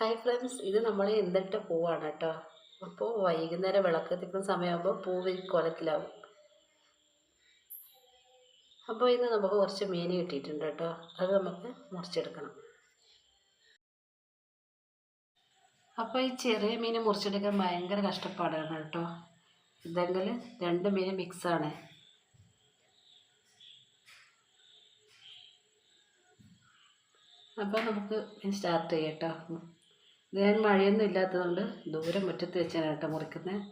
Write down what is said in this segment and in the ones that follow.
Hi friends ഇത് നമ്മൾ എന്തിട്ട പൂവാണ് കേട്ടോ. അപ്പോൾ വൈകുന്നേരം വിളക്ക് എത്തിക്കുന്ന സമയമാകുമ്പോൾ പൂവ് കൊലത്തിലാവും. അപ്പോൾ ഇന്ന് നമുക്ക് കുറച്ച് മീൻ കിട്ടിയിട്ടുണ്ട് കേട്ടോ. അത് നമുക്ക് മുറിച്ചെടുക്കണം. അപ്പോൾ ഈ ചെറിയ മീൻ മുറിച്ചെടുക്കാൻ ഭയങ്കര കഷ്ടപ്പാടാണ് കേട്ടോ. ഇതെങ്കിൽ രണ്ട് മീൻ മിക്സാണ് അപ്പോൾ നമുക്ക് സ്റ്റാർട്ട് ചെയ്യാം കേട്ടോ. ഞാൻ മഴയൊന്നും ഇല്ലാത്തതുകൊണ്ട് ദൂരെ മുറ്റത്ത് വെച്ചാണ് കേട്ടോ മുറിക്കുന്നത്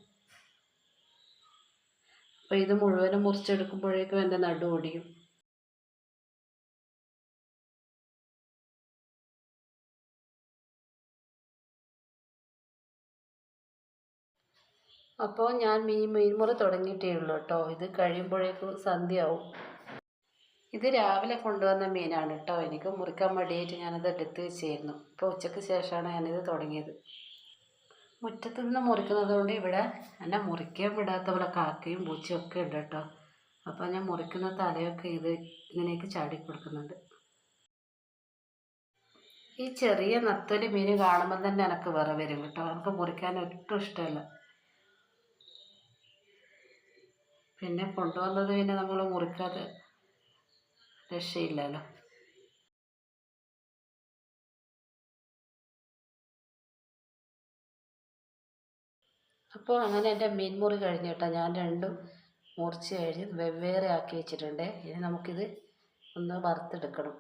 അപ്പോൾ ഇത് മുഴുവനും മുറിച്ചെടുക്കുമ്പോഴേക്കും എന്റെ നടു ഓടിയും. അപ്പോൾ ഞാൻ മീൻ മീൻമുറി തുടങ്ങിയിട്ടേ ഉള്ളൂ കേട്ടോ. ഇത് കഴിയുമ്പോഴേക്കും സന്ധ്യയാവും. ഇത് രാവിലെ കൊണ്ടുവന്ന മീനാണ് കേട്ടോ. എനിക്ക് മുറിക്കാൻ മടിയായിട്ട് ഞാനത് എടുത്ത് വെച്ചായിരുന്നു ഇപ്പോൾ ഉച്ചയ്ക്ക് ശേഷമാണ് ഞാനിത് തുടങ്ങിയത്. മുറ്റത്ത് നിന്ന് മുറിക്കുന്നത് കൊണ്ട് ഇവിടെ എന്നെ മുറിക്കാൻ വിടാത്ത പോലെ കാക്കയും പൂച്ചയും ഒക്കെ ഉണ്ട് കേട്ടോ. അപ്പോൾ ഞാൻ മുറിക്കുന്ന തലയൊക്കെ ഇത് ഇങ്ങനെയൊക്കെ ചാടി കൊടുക്കുന്നുണ്ട്. ഈ ചെറിയ നത്തൊലി മീൻ കാണുമ്പോൾ തന്നെ എനിക്ക് വേറെ വരും കേട്ടോ. എനിക്ക് മുറിക്കാൻ ഒട്ടും ഇഷ്ടമല്ല. പിന്നെ കൊണ്ടുവന്നത് പിന്നെ നമ്മൾ മുറിക്കാതെ രക്ഷയില്ലല്ലോ. അപ്പോൾ അങ്ങനെ എന്റെ മീൻ മുറി കഴിഞ്ഞ് കേട്ടോ. ഞാൻ രണ്ടും മുറിച്ച് കഴിഞ്ഞ് വെവ്വേറെ ആക്കി വെച്ചിട്ടുണ്ട്. ഇനി നമുക്കിത് ഒന്ന് വറുത്തെടുക്കണം.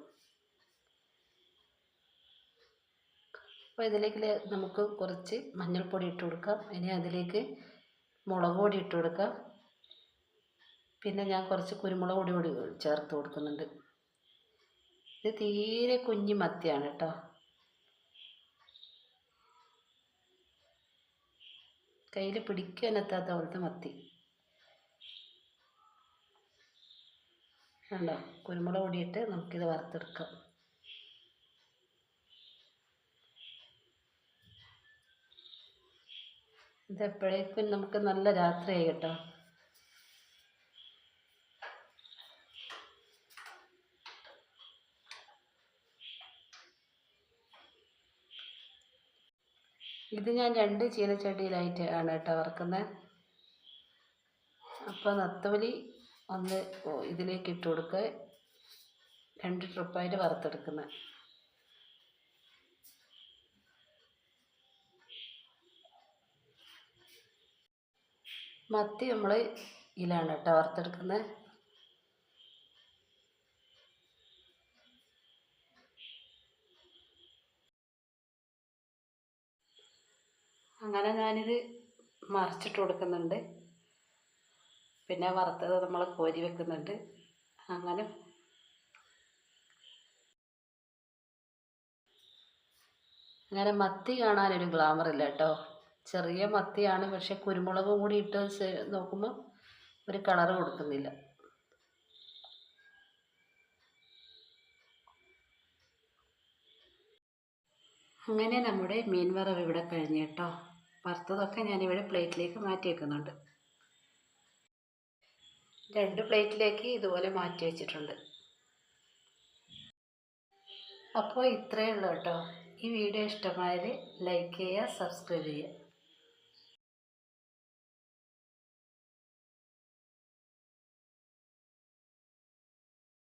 അപ്പോൾ ഇതിലേക്ക് നമുക്ക് കുറച്ച് മഞ്ഞൾപ്പൊടി ഇട്ട് കൊടുക്കാം. ഇനി അതിലേക്ക് മുളക് പൊടി ഇട്ട് കൊടുക്കാം. പിന്നെ ഞാൻ കുറച്ച് കുരുമുളക് പൊടി കൂടി ചേർത്ത് കൊടുക്കുന്നുണ്ട്. ഇത് തീരെ കുഞ്ഞു മത്തിയാണ് കേട്ടോ. കയ്യിൽ പിടിക്കാനെത്താത്ത പോലത്തെ മത്തി. കണ്ടോ? കുരുമുളക് പൊടിയിട്ട് നമുക്കിത് വറുത്തെടുക്കാം. ഇതെപ്പോഴേക്കും നമുക്ക് നല്ല രാത്രിയായി കേട്ടോ. ഇത് ഞാൻ രണ്ട് ചീനച്ചട്ടിയിലായിട്ട് ആണ് കേട്ടോ വറുക്കുന്നത്. അപ്പോൾ നത്തവലി ഒന്ന് ഇതിലേക്ക് ഇട്ട് കൊടുക്കുക രണ്ട് ട്രിപ്പായിട്ട് വറുത്തെടുക്കുന്നത് മത്തി നമ്മൾ ഇതിലാണ് കേട്ടോ വറുത്തെടുക്കുന്നത് അങ്ങനെ ഞാനിത് മറിച്ചിട്ട് കൊടുക്കുന്നുണ്ട്. പിന്നെ വറുത്തത് നമ്മൾ കോരി വെക്കുന്നുണ്ട്. അങ്ങനെ. അങ്ങനെ മത്തി കാണാനൊരു ഗ്ലാമർ ഇല്ല കേട്ടോ. ചെറിയ മത്തിയാണ് പക്ഷെ കുരുമുളകും കൂടി ഇട്ട് നോക്കുമ്പോൾ ഒരു കളർ കൊടുക്കുന്നില്ല. അങ്ങനെ നമ്മുടെ മീൻ വറവ് ഇവിടെ കഴിഞ്ഞു കേട്ടോ. വറുത്തതൊക്കെ ഞാനിവിടെ പ്ലേറ്റിലേക്ക് മാറ്റി വെക്കുന്നുണ്ട് രണ്ട് പ്ലേറ്റിലേക്ക് ഇതുപോലെ മാറ്റി വെച്ചിട്ടുണ്ട്. അപ്പോൾ ഇത്രയേ ഉള്ളൂ കേട്ടോ. ഈ വീഡിയോ ഇഷ്ടമായാൽ ലൈക്ക് ചെയ്യുക സബ്സ്ക്രൈബ് ചെയ്യുക.